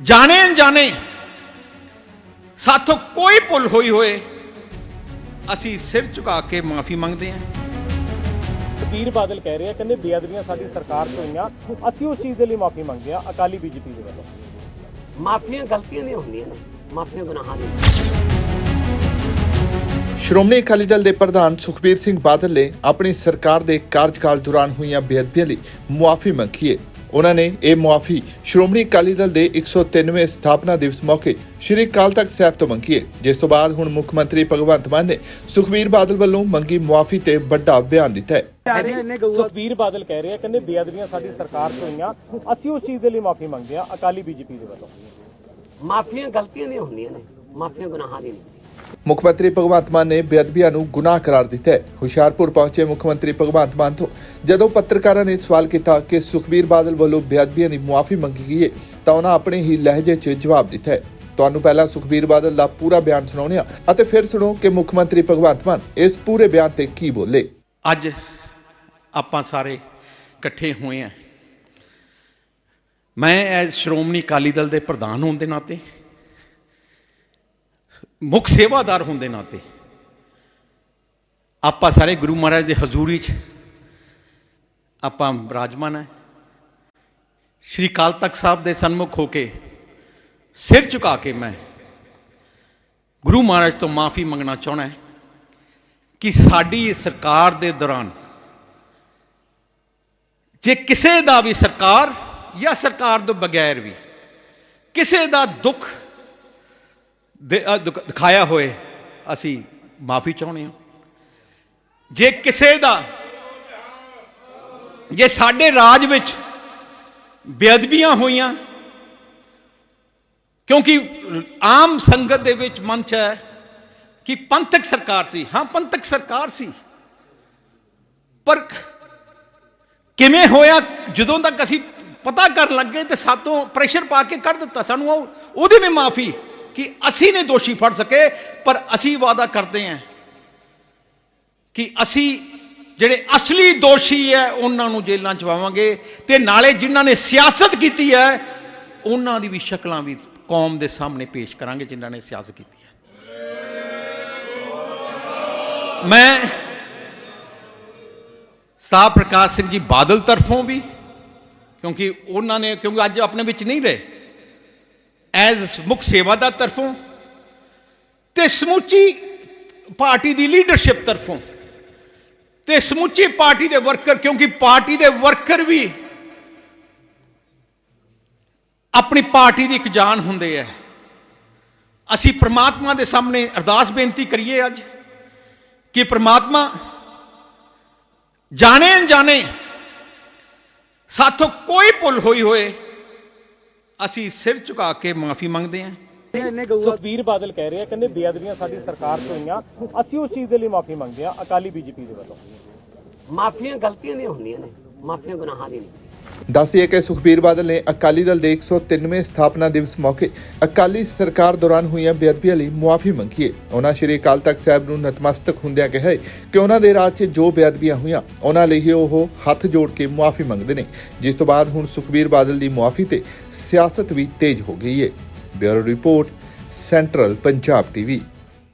ਜਾਣੇ ਅਣਜਾਣੇ ਸਾਥੋਂ ਕੋਈ ਭੁੱਲ ਹੋਈ ਹੋਏ ਅਸੀਂ ਸਿਰ ਝੁਕਾ ਕੇ ਮਾਫੀ ਮੰਗਦੇ ਹਾਂ ਸੁਖਬੀਰ ਬਾਦਲ ਕਹਿ ਰਹੇ ਕਹਿੰਦੇ ਬੇਅਦਬੀਆਂ ਸਾਡੀ ਸਰਕਾਰ ਤੋਂ ਹੋਈਆਂ ਅਸੀਂ ਉਸ ਚੀਜ਼ ਦੇ ਲਈ ਮਾਫੀ ਮੰਗਦੇ ਆ ਅਕਾਲੀ ਬੀਜੇਪੀ ਦੇ ਵੱਲੋਂ। ਮਾਫੀਆਂ ਗਲਤੀਆਂ ਨਹੀਂ ਹੁੰਦੀਆਂ ਨੇ ਮਾਫੀਆਂ ਗੁਨਾਹਾਂ ਨੇ ਸ਼੍ਰੋਮਣੀ ਅਕਾਲੀ ਦਲ ਦੇ ਪ੍ਰਧਾਨ ਸੁਖਬੀਰ ਸਿੰਘ ਬਾਦਲ ਨੇ ਆਪਣੀ ਸਰਕਾਰ ਦੇ ਕਾਰਜਕਾਲ ਦੌਰਾਨ ਹੋਈਆਂ ਬੇਅਦਬੀਆਂ ਲਈ ਮੁਆਫੀ ਮੰਗੀ ਹੈ ਉਹਨਾਂ ਨੇ ਇਹ ਮੁਆਫੀ ਸ਼੍ਰੋਮਣੀ ਅਕਾਲੀ ਦਲ ਦੇ 193ਵੇਂ ਸਥਾਪਨਾ ਦਿਵਸ ਮੌਕੇ ਸ਼੍ਰੀ ਅਕਾਲ ਤਖਤ ਸਾਹਿਬ ਤੋਂ ਮੰਗੀ ਹੈ ਜਿਸ ਤੋਂ ਬਾਅਦ ਹੁਣ ਮੁੱਖ ਮੰਤਰੀ ਭਗਵੰਤ ਮਾਨ ਨੇ ਸੁਖਬੀਰ ਬਾਦਲ ਵੱਲੋਂ ਮੰਗੀ ਮੁਆਫੀ ਤੇ ਵੱਡਾ ਬਿਆਨ ਦਿੱਤਾ ਹੈ। ਸੁਖਬੀਰ ਬਾਦਲ ਕਹਿ ਰਹੇ ਆ ਕਹਿੰਦੇ ਬੇਅਦਬੀਆਂ ਸਾਡੀ ਸਰਕਾਰ ਤੋਂ ਹੋਈਆਂ ਅਸੀਂ ਉਸ ਚੀਜ਼ ਦੇ ਲਈ ਮਾਫੀ ਮੰਗਦੇ ਆ ਅਕਾਲੀ ਬੀਜੇਪੀ ਦੇ ਵੱਲੋਂ। ਮਾਫੀਆਂ ਗਲਤੀਆਂ ਨਹੀਂ ਹੁੰਦੀਆਂ ਨੇ ਮਾਫੀਆਂ ਗੁਨਾਹਾਂ ਦੀ ਨਹੀਂ ਮੁੱਖ ਮੰਤਰੀ ਭਗਵੰਤ ਮਾਨ ਨੇ ਬੇਅਦਬੀਆਂ ਨੂੰ ਗੁਨਾਹ ਕਰਾਰ ਦਿੱਤਾ ਹੈ। ਹੁਸ਼ਿਆਰਪੁਰ ਪਹੁੰਚੇ ਮੁੱਖ ਮੰਤਰੀ ਭਗਵੰਤ ਮਾਨ ਤੋਂ ਜਦੋਂ ਪੱਤਰਕਾਰਾਂ ਨੇ ਸਵਾਲ ਕੀਤਾ ਕਿ ਸੁਖਬੀਰ ਬਾਦਲ ਵੱਲੋਂ ਬੇਅਦਬੀਆਂ ਦੀ ਮੁਆਫੀ ਮੰਗੀ ਗਈ ਹੈ, ਤਾਂ ਉਹਨਾਂ ਆਪਣੇ ਹੀ ਲਹਿਜੇ 'ਚ ਜਵਾਬ ਦਿੱਤਾ ਹੈ। ਤੁਹਾਨੂੰ ਪਹਿਲਾਂ ਸੁਖਬੀਰ ਬਾਦਲ ਦਾ ਪੂਰਾ ਬਿਆਨ ਸੁਣਾਉਂਦੇ ਹਾਂ ਅਤੇ ਫਿਰ ਸੁਣੋ ਕਿ ਮੁੱਖ ਮੰਤਰੀ ਭਗਵੰਤ ਮਾਨ ਇਸ ਪੂਰੇ ਬਿਆਨ ਤੇ ਕੀ ਬੋਲੇ। ਅੱਜ ਆਪਾਂ ਸਾਰੇ ਇਕੱਠੇ ਹੋਏ ਆ ਮੈਂ ਐਜ਼ ਸ਼੍ਰੋਮਣੀ ਅਕਾਲੀ ਦਲ ਦੇ ਪ੍ਰਧਾਨ ਹੋਣ ਦੇ ਨਾਤੇ ਮੁੱਖ ਸੇਵਾਦਾਰ ਹੁੰਦੇ ਨਾਤੇ। ਆਪਾਂ ਸਾਰੇ ਗੁਰੂ ਮਹਾਰਾਜ ਦੇ ਹਜ਼ੂਰੀ 'ਚ ਆਪਾਂ ਬਿਰਾਜਮਾਨ ਹੈ। ਸ਼੍ਰੀ ਅਕਾਲ ਤਖਤ ਸਾਹਿਬ ਦੇ ਸਨਮੁਖ ਹੋ ਕੇ ਸਿਰ ਝੁਕਾ ਕੇ ਮੈਂ ਗੁਰੂ ਮਹਾਰਾਜ ਤੋਂ ਮਾਫੀ ਮੰਗਣਾ ਚਾਹਣਾ ਹੈ ਕਿ ਸਾਡੀ ਸਰਕਾਰ ਦੇ ਦੌਰਾਨ ਜੇ ਕਿਸੇ ਦਾ ਵੀ ਸਰਕਾਰ ਜਾਂ ਸਰਕਾਰ ਤੋਂ ਬਗੈਰ ਵੀ ਕਿਸੇ ਦਾ ਦੁੱਖ ਦਿਖਾਇਆ ਹੋਏ, ਅਸੀਂ ਮਾਫੀ ਚਾਹੁੰਦੇ ਹਾਂ। ਜੇ ਕਿਸੇ ਦਾ, ਜੇ ਸਾਡੇ ਰਾਜ ਵਿੱਚ ਬੇਅਦਬੀਆਂ ਹੋਈਆਂ, ਕਿਉਂਕਿ ਆਮ ਸੰਗਤ ਦੇ ਵਿੱਚ ਮਨ ਚ ਹੈ ਕਿ ਪੰਥਕ ਸਰਕਾਰ ਸੀ। ਹਾਂ, ਪੰਥਕ ਸਰਕਾਰ ਸੀ। ਪਰ ਕਿਵੇਂ ਹੋਇਆ, ਜਦੋਂ ਤੱਕ ਅਸੀਂ ਪਤਾ ਕਰਨ ਲੱਗੇ ਤੇ ਸਾਤੋਂ ਪ੍ਰੈਸ਼ਰ ਪਾ ਕੇ ਕੱਢ ਦਿੱਤਾ, ਸਾਨੂੰ ਉਹ ਉਹਦੀ ਵੀ ਮਾਫੀ ਕਿ ਅਸੀਂ ਨੇ ਦੋਸ਼ੀ ਫੜ ਸਕੇ, ਪਰ ਅਸੀਂ ਵਾਅਦਾ ਕਰਦੇ ਹਾਂ ਕਿ ਅਸੀਂ ਜਿਹੜੇ ਅਸਲੀ ਦੋਸ਼ੀ ਹੈ, ਉਹਨਾਂ ਨੂੰ ਜੇਲ੍ਹਾਂ ਚ ਪਾਵਾਂਗੇ ਤੇ ਨਾਲੇ ਜਿਨ੍ਹਾਂ ਨੇ ਸਿਆਸਤ ਕੀਤੀ ਹੈ, ਉਹਨਾਂ ਦੀ ਵੀ ਸ਼ਕਲਾਂ ਵੀ ਕੌਮ ਦੇ ਸਾਹਮਣੇ ਪੇਸ਼ ਕਰਾਂਗੇ, ਜਿਨ੍ਹਾਂ ਨੇ ਸਿਆਸਤ ਕੀਤੀ ਹੈ। ਮੈਂ ਸਤਾ ਪ੍ਰਕਾਸ਼ ਸਿੰਘ ਜੀ ਬਾਦਲ ਤਰਫੋਂ ਵੀ, ਕਿਉਂਕਿ ਉਹਨਾਂ ਨੇ, ਕਿਉਂਕਿ ਅੱਜ ਆਪਣੇ ਵਿੱਚ ਨਹੀਂ ਰਹੇ। ਐਜ਼ ਮੁੱਖ ਸੇਵਾਦਾਰ ਤਰਫੋਂ ਤੇ ਸਮੁੱਚੀ ਪਾਰਟੀ ਦੀ ਲੀਡਰਸ਼ਿਪ ਤਰਫੋਂ ਤੇ ਸਮੁੱਚੀ ਪਾਰਟੀ ਦੇ ਵਰਕਰ ਕਿਉਂਕਿ ਪਾਰਟੀ ਦੇ ਵਰਕਰ ਵੀ ਆਪਣੀ ਪਾਰਟੀ ਦੀ ਇੱਕ ਜਾਨ ਹੁੰਦੇ ਹੈ ਅਸੀਂ ਪ੍ਰਮਾਤਮਾ ਦੇ ਸਾਹਮਣੇ ਅਰਦਾਸ ਬੇਨਤੀ ਕਰੀਏ ਅੱਜ ਕਿ ਪ੍ਰਮਾਤਮਾ ਜਾਣੇ ਅਣਜਾਣੇ ਸਾਥੋਂ ਕੋਈ ਭੁੱਲ ਹੋਈ ਹੋਏ ਅਸੀਂ ਸਿਰ ਝੁਕਾ ਕੇ ਮਾਫੀ ਮੰਗਦੇ ਹਾਂ। ਸੁਖਬੀਰ ਬਾਦਲ ਕਹਿ ਰਹੇ ਕਹਿੰਦੇ ਬੇਅਦਬੀਆਂ ਸਾਡੀ ਸਰਕਾਰ ਤੋਂ ਹੋਈਆਂ ਅਸੀਂ ਉਸ ਚੀਜ਼ ਦੇ ਲਈ ਮਾਫੀ ਮੰਗਦੇ ਆ ਅਕਾਲੀ ਬੀਜੇਪੀ ਦੇ ਵੱਲੋਂ। ਮਾਫੀਆਂ ਗਲਤੀਆਂ ਨਹੀਂ ਹੁੰਦੀਆਂ ਨੇ ਮਾਫੀਆਂ ਗੁਨਾਹਾਂ ਦੀ ਨਹੀਂ। ਦੱਸਿए ਕਿ ਸੁਖਬੀਰ ਬਾਦਲ ਨੇ ਅਕਾਲੀ ਦਲ ਦੇ 193ਵੇਂ ਸਥਾਪਨਾ ਦਿਵਸ ਮੌਕੇ ਅਕਾਲੀ ਸਰਕਾਰ ਦੌਰਾਨ ਹੋਈਆਂ ਬੇਅਦਬੀਆਂ ਲਈ ਮੁਆਫੀ ਮੰਗੀ ਹੈ। ਉਹਨਾਂ ਸ਼੍ਰੀ ਅਕਾਲ ਤਖਤ ਸਾਹਿਬ ਨੂੰ ਨਤਮਸਤਕ ਹੁੰਦਿਆਂ ਕਿਹਾ ਹੈ ਕਿ ਉਹਨਾਂ ਦੇ ਰਾਜ 'ਚ ਜੋ ਬੇਅਦਬੀਆਂ ਹੋਈਆਂ ਉਹਨਾਂ ਲਈ ਹੀ ਉਹ ਹੱਥ ਜੋੜ ਕੇ ਮੁਆਫੀ ਮੰਗਦੇ ਨੇ। ਜਿਸ ਤੋਂ ਬਾਅਦ ਹੁਣ ਸੁਖਬੀਰ ਬਾਦਲ ਦੀ ਮੁਆਫੀ ਤੇ ਸਿਆਸਤ ਵੀ ਤੇਜ਼ ਹੋ ਗਈ ਹੈ। Bureau report, central Punjab TV.